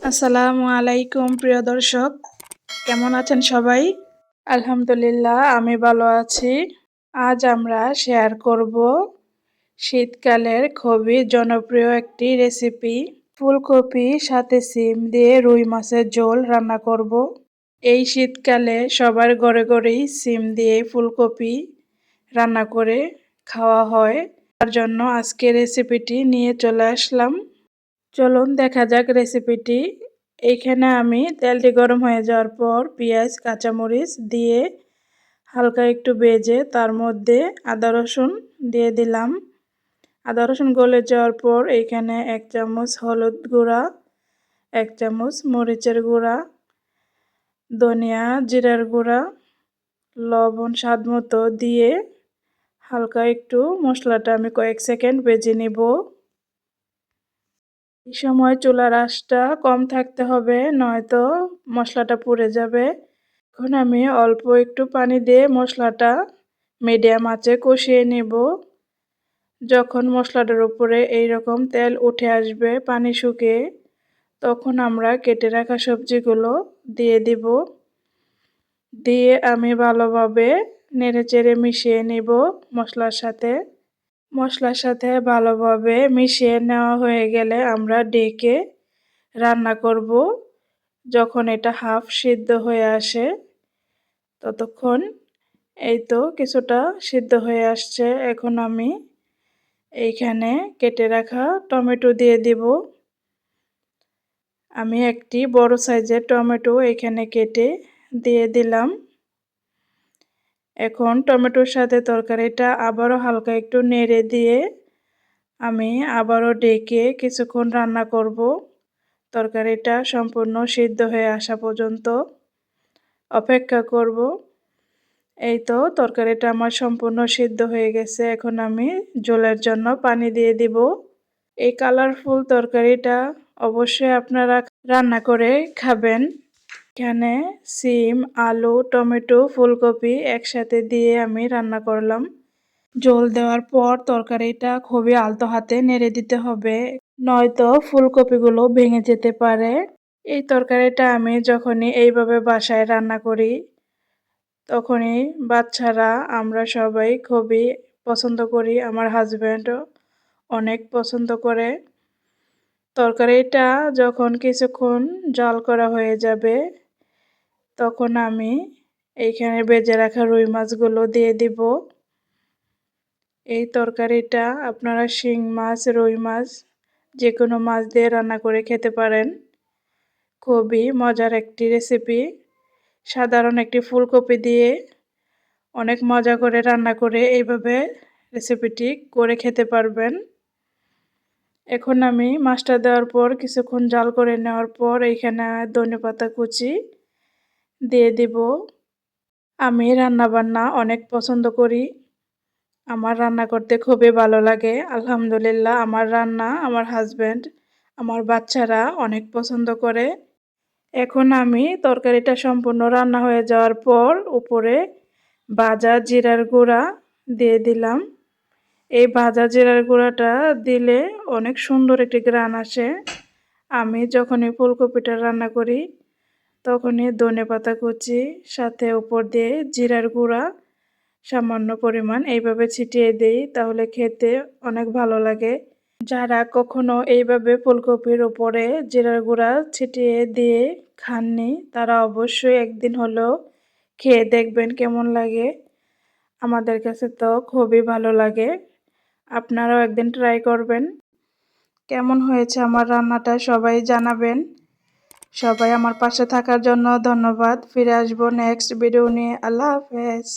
আসসালামু আলাইকুম, প্রিয় দর্শক। কেমন আছেন সবাই? আলহামদুলিল্লাহ, আমি ভালো আছি। আজ আমরা শেয়ার করব শীতকালের খুবই জনপ্রিয় একটি রেসিপি ফুলকপি, সাথে সিম দিয়ে রুই মাছের ঝোল রান্না করব। এই শীতকালে সবার ঘরে ঘরেই সিম দিয়ে ফুলকপি রান্না করে খাওয়া হয়। তার জন্য আজকে রেসিপিটি নিয়ে চলে আসলাম। চলুন দেখা যাক রেসিপিটি এইখানে আমি তেলটি গরম হয়ে যাওয়ার পর পেঁয়াজ, কাঁচামরিচ দিয়ে হালকা একটু বেজে তার মধ্যে আদা, রসুন দিয়ে দিলাম। আদা, রসুন গলে যাওয়ার পর এইখানে এক চামচ হলুদ গুঁড়া, এক চামচ মরিচের গুঁড়া, ধনিয়া জিরার গুঁড়া, লবণ স্বাদ মতো দিয়ে হালকা একটু মশলাটা আমি কয়েক সেকেন্ড বেজে নিব। এই সময় চুলার আঁচটা কম থাকতে হবে, নয়তো মশলাটা পুড়ে যাবে। এখন আমি অল্প একটু পানি দিয়ে মশলাটা মিডিয়াম আঁচে কষিয়ে নেব। যখন মশলাটার উপরে এই রকম তেল উঠে আসবে পানি শুকিয়ে, তখন আমরা কেটে রাখা সবজিগুলো দিয়ে দিব। দিয়ে আমি ভালোভাবে নেড়ে চেড়ে মিশিয়ে নিব মশলার সাথে। মশলার সাথে ভালোভাবে মিশিয়ে নেওয়া হয়ে গেলে আমরা ডেকে রান্না করব। যখন এটা হাফ সিদ্ধ হয়ে আসে, ততক্ষণ এই তো কিছুটা সিদ্ধ হয়ে আসছে। এখন আমি এইখানে কেটে রাখা টমেটো দিয়ে দিব। আমি একটি বড় সাইজের টমেটো এখানে কেটে দিয়ে দিলাম। এখন টমেটোর সাথে তরকারিটা আবারও হালকা একটু নেড়ে দিয়ে আমি আবারও ডেকে কিছুক্ষণ রান্না করব। তরকারিটা সম্পূর্ণ সিদ্ধ হয়ে আসা পর্যন্ত অপেক্ষা করব। এই তো তরকারিটা আমার সম্পূর্ণ সিদ্ধ হয়ে গেছে। এখন আমি জলের জন্য পানি দিয়ে দিব। এই কালারফুল তরকারিটা অবশ্যই আপনারা রান্না করে খাবেন। এখানে সিম, আলু, টমেটো, ফুলকপি একসাথে দিয়ে আমি রান্না করলাম। জল দেওয়ার পর তরকারিটা খুবই আলতো হাতে নেড়ে দিতে হবে, নয়তো ফুলকপিগুলো ভেঙে যেতে পারে। এই তরকারিটা আমি যখনই এইভাবে বাসায় রান্না করি, তখনই বাচ্চারা, আমরা সবাই খুবই পছন্দ করি, আমার হাজব্যান্ডও অনেক পছন্দ করে। তরকারিটা যখন কিছুক্ষণ জাল করা হয়ে যাবে, তখন আমি এইখানে বেজে রাখা রুই মাছগুলো দিয়ে দিব। এই তরকারিটা আপনারা শিং মাছ, রুই মাছ যে কোনো মাছ দিয়ে রান্না করে খেতে পারেন। খুবই মজার একটি রেসিপি সাধারণ একটি ফুলকপি দিয়ে অনেক মজা করে রান্না করে এইভাবে রেসিপিটি করে খেতে পারবেন। এখন আমি মাছটা দেওয়ার পর কিছুক্ষণ জাল করে নেওয়ার পর এইখানে ধনে পাতা কুচি দিয়ে দিব। আমি রান্না বান্না অনেক পছন্দ করি। আমার রান্না করতে খুবই ভালো লাগে। আলহামদুলিল্লাহ, আমার রান্না, আমার হাজব্যান্ড আমার বাচ্চারা অনেক পছন্দ করে। এখন আমি তরকারিটা সম্পূর্ণ রান্না হয়ে যাওয়ার পর উপরে ভাজা জিরার গুঁড়া দিয়ে দিলাম। এই ভাজা জিরার গুঁড়াটা দিলে অনেক সুন্দর একটি গ্রান আসে। আমি যখনই ফুলকপিটা রান্না করি, তখনই ধনে পাতা কুচি, সাথে উপর দিয়ে জিরার গুঁড়া সামান্য পরিমাণ এইভাবে ছিটিয়ে দিই, তাহলে খেতে অনেক ভালো লাগে। যারা কখনো এইভাবে ফুলকপির উপরে জিরার গুঁড়া ছিটিয়ে দিয়ে খাননি, তারা অবশ্যই একদিন হলেও খেয়ে দেখবেন কেমন লাগে। আমাদের কাছে তো খুবই ভালো লাগে। আপনারাও একদিন ট্রাই করবেন। কেমন হয়েছে আমার রান্নাটা সবাই জানাবেন। সবাই আমার পাশে থাকার জন্য ধন্যবাদ। ফিরে আসব নেক্সট ভিডিও নিয়ে। আল্লাহ হাফেজ।